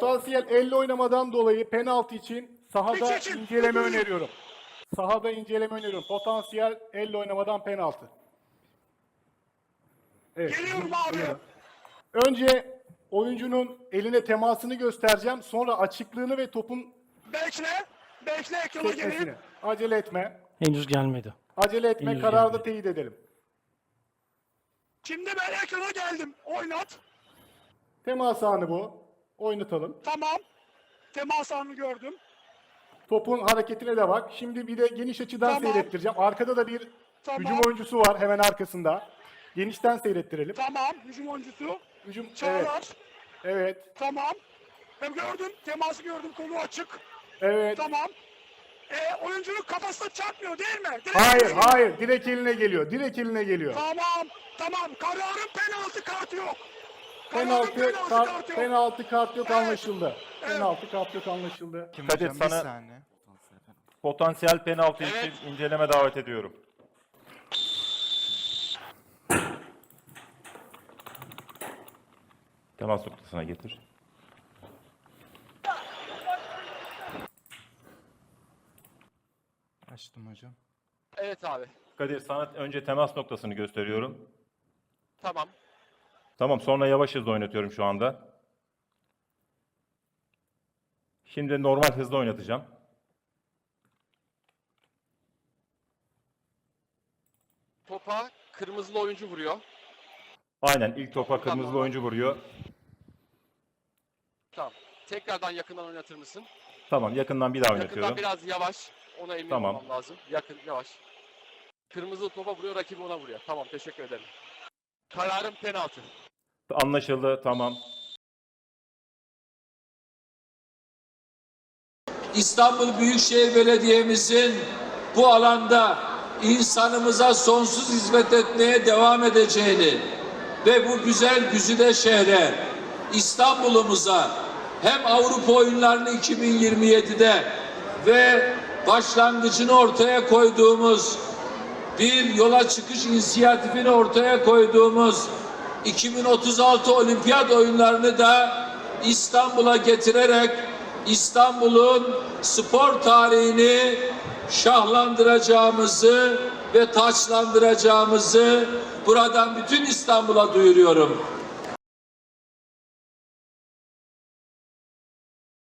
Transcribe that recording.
Potansiyel elle oynamadan dolayı penaltı için sahada hiç. inceleme öneriyorum. Sahada inceleme öneriyorum. Potansiyel elle oynamadan penaltı. Evet. Geliyorum abi. Önce oyuncunun eline temasını göstereceğim. Sonra açıklığını ve topun Bekle. Bekle ekrana geleyim. Acele etme. Henüz gelmedi. Acele etme. Henüz Kararı da gelmedi. teyit edelim. Şimdi ben ekrana geldim. Oynat. Temas anı bu. Oynatalım. Tamam. Temas anını gördüm. Topun hareketine de bak. Şimdi bir de geniş açıdan Tamam. seyrettireceğim. Arkada da bir Tamam. hücum oyuncusu var hemen arkasında. Genişten seyrettirelim. Tamam. Hücum oyuncusu. Hücum evet. Çağlar. Evet. Tamam. Ben gördüm. Teması gördüm. Kolu açık. Evet. Tamam. E, oyuncunun kafasına çarpmıyor değil mi? Direkt Hayır, hayır. Direkt eline geliyor. Direkt eline geliyor. Tamam. Tamam. Kararın penaltı kartı yok. Penaltı kart, penaltı kart yok anlaşıldı. Penaltı kart yok anlaşıldı. Kim Kadir, hocam bir sana- saniye. Potansiyel penaltı Evet. için inceleme davet ediyorum. Temas noktasına getir. Açtım hocam. Evet abi. Kadir sana önce temas noktasını gösteriyorum. Tamam. Tamam sonra yavaş hızla oynatıyorum şu anda. Şimdi normal hızla oynatacağım. Topa kırmızılı oyuncu vuruyor. Aynen ilk topa kırmızılı oyuncu vuruyor. Tamam. Tekrardan yakından oynatır mısın? Tamam yakından bir daha Yakından oynatıyorum. biraz yavaş. Ona emin Tamam. olmam lazım. Yakın, yavaş. Kırmızılı topa vuruyor, rakibi ona vuruyor. Tamam, teşekkür ederim. Kararım penaltı. Anlaşıldı tamam. İstanbul Büyükşehir Belediye'mizin bu alanda insanımıza sonsuz hizmet etmeye devam edeceğini ve bu güzel güzide şehre, İstanbul'umuza hem Avrupa oyunlarını 2027'de ve başlangıcını ortaya koyduğumuz bir yola çıkış inisiyatifini ortaya koyduğumuz 2036 olimpiyat oyunlarını da İstanbul'a getirerek İstanbul'un spor tarihini şahlandıracağımızı ve taçlandıracağımızı buradan bütün İstanbul'a duyuruyorum.